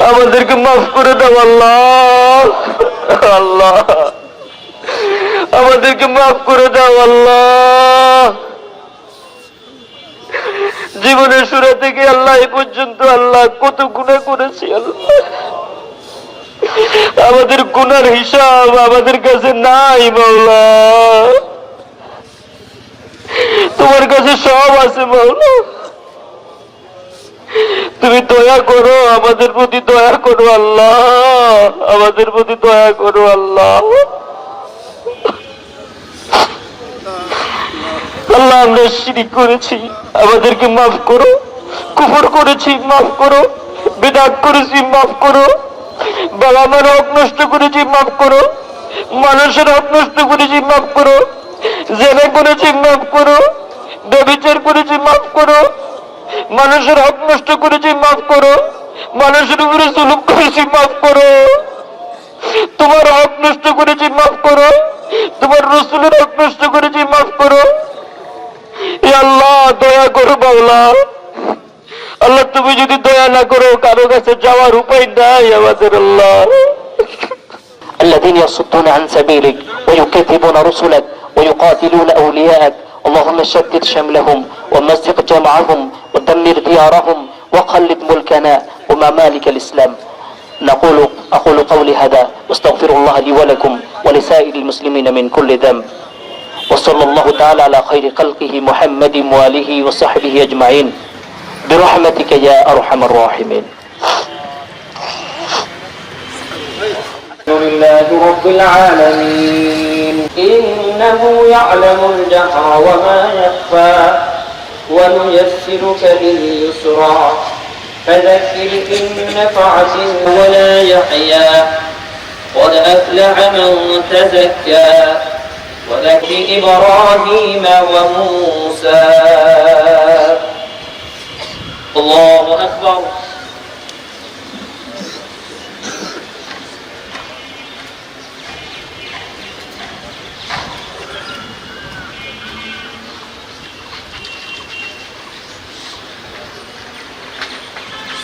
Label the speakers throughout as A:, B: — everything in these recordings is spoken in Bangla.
A: আমাদেরকে মাফ করে দাও, আল্লাহ। আল্লাহ। আমাদেরকে মাফ করে দাও, আল্লাহ। জীবনের শুরু থেকে আল্লাহ এই পর্যন্ত, আল্লাহ, কত গুণা করেছি, আল্লাহ। আমাদের গুনার হিসাব আমাদের কাছে নাই, মাওলা। তোমার কাছে সব আছে, মাওলা। দয়া করো, আমাদের প্রতি দয়া করো আল্লাহ, আমাদের প্রতি দয়া করো আল্লাহ। আল্লাহ, আমরা শিরিক করেছি, আমাদেরকে মাফ করো, কুফর করেছি, মাফ করো, বিদাত করেছি, মাফ করো বাবা মার হক নষ্ট করেছি, মাফ করো, মানুষের হক নষ্ট করেছি, মাফ করো জেনে করেছি, মাফ করো ব্যবচার করেছি, মাফ করো। মানুষের হক নষ্ট করেছি মাফ করো মানুষের উপরে জুলুম করেছি মাফ করো তোমার হক নষ্ট করেছি মাফ করো তোমার রসুলের হক নষ্ট করেছি মাফ করো এ আল্লাহ দয়া করো বাউলা আল্লাহ তুমি যদি দয়া না করো কারো কাছে যাওয়ার উপায় নাই আমাদের আল্লাহ
B: الذين يصدون عن سبيلك ويكذبون رسلك ويقاتلون أولياءك اللهم شتت شملهم ومزق جمعهم ودمر ديارهم وقلد ملكنا وممالك الإسلام. نقول أقول قولي هذا واستغفر الله لي ولكم ولسائر المسلمين من كل ذنب. وصلى الله تعالى على خير خلقه محمد وآله وصحبه أجمعين. برحمتك يا أرحم الراحمين.
C: الحمد لله رب العالمين. إنه يعلم الجهر وما يخفى ونيسرك لليسرى. فذكر إن نفعت ولا يحيا قد أفلح من تزكى. وذكر إبراهيم وموسى.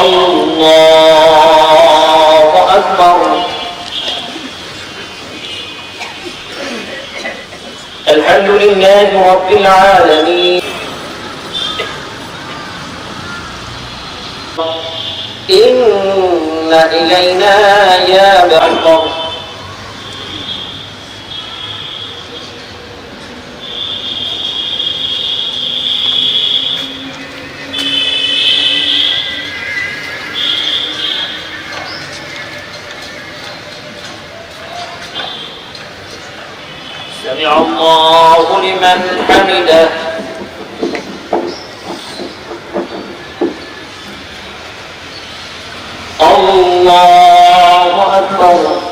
C: الله أكبر. الحمد لله رب العالمين. إن إلينا يا بأكبر. الله لمن حمده. الله أكبر.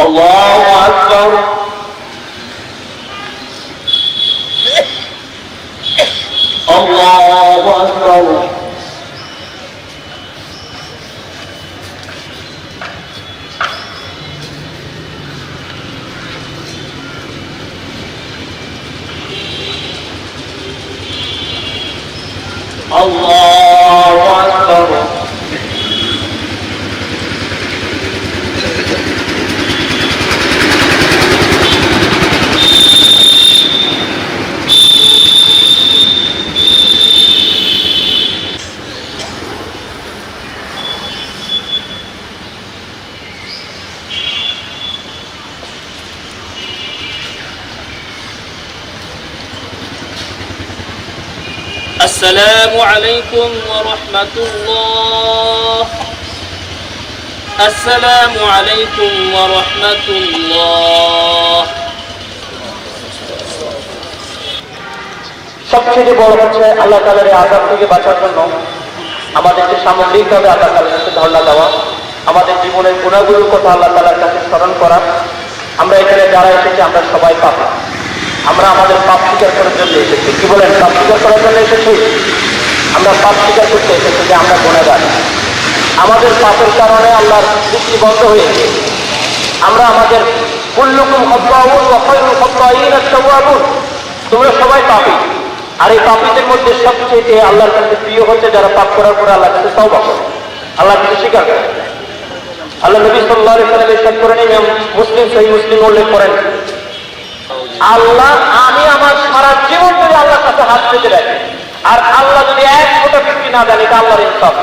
C: الله দাও
D: السلام عليكم ورحمة الله السلام عليكم ورحمة الله
E: সবচেয়ে বড় হচ্ছে আল্লাহ তালার এই আজাব থেকে বাঁচার জন্য আমাদেরকে সামগ্রিকভাবে আল্লাহ তালার কাছে ধর্ণা দেওয়া আমাদের জীবনের গুণাগুলোর কথা আল্লাহ তালার কাছে স্মরণ করা আমরা এখানে যারা এসেছি আমরা সবাই পাপ আমরা আমাদের পাপ স্বীকার করার জন্য এসেছি। কি বলেন? পাপ স্বীকার করার জন্য এসেছি? আমরা পাপ স্বীকার করতে এসেছি যে আমরা গুণাগার। আমাদের পাপের কারণে আল্লাহর দৃষ্টি বন্ধ হয়েছে আমরা আমাদের কুল্লুকুম হব্বাউন তোমরা সবাই পাপী। আর এই পাপীদের মধ্যে সবচেয়ে আল্লাহর কাছে প্রিয় হচ্ছে যারা পাপ করার পরে আল্লাহর কাছে তওবা করে। আল্লাহর কাছে স্বীকার করে। আল্লাহ নবী ওয়াসাল্লাম ইরশাদ করেন, ইমাম মুসলিম সেই মুসলিম উল্লেখ করেন। আল্লাহ, আমি আমার সারা জীবন ধরে আল্লাহর কাছে হাত পেতে রাখি আর আল্লাহ যদি এক ফোঁটা বৃষ্টি না দেন এটা আল্লাহর ইনসাফ।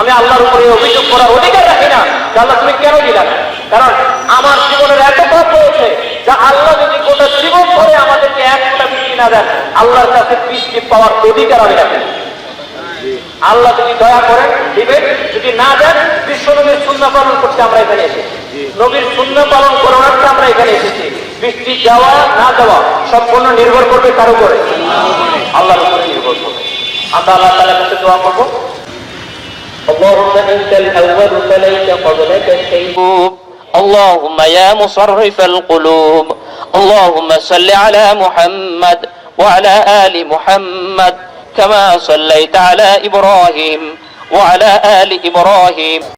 E: আমি আল্লাহর উপরে অভিযোগ করার অধিকার রাখি না, যে আল্লাহ তুমি কেন দিলা না? কারণ আমার জীবনের এত পাপ হয়েছে যা আল্লাহ যদি গোটা জীবন ধরে আমাদেরকে এক ফোঁটা বৃষ্টি না দেন, আল্লাহর কাছে বৃষ্টি পাওয়ার অধিকার আমি রাখি। আল্লাহ যদি দয়া করেন, দিবেন, যদি না দেন, বিশ্ব নবীর শূন্য পালন করতে আমরা এখানে এসেছি। নবীর শূন্য পালন করাতে আমরা এখানে এসেছি। বৃষ্টি যাওয়া না যাওয়া সম্পূর্ণ নির্ভর করবে কারো করে আল্লাহর উপরে নির্ভর করবে আমরা আল্লাহ তালার কাছে দোয়া করবো اللهم انت الاول فليس قبلك شيء
A: اللهم يا مصرف القلوب اللهم صل على محمد وعلى آل محمد كما صليت على إبراهيم وعلى آل إبراهيم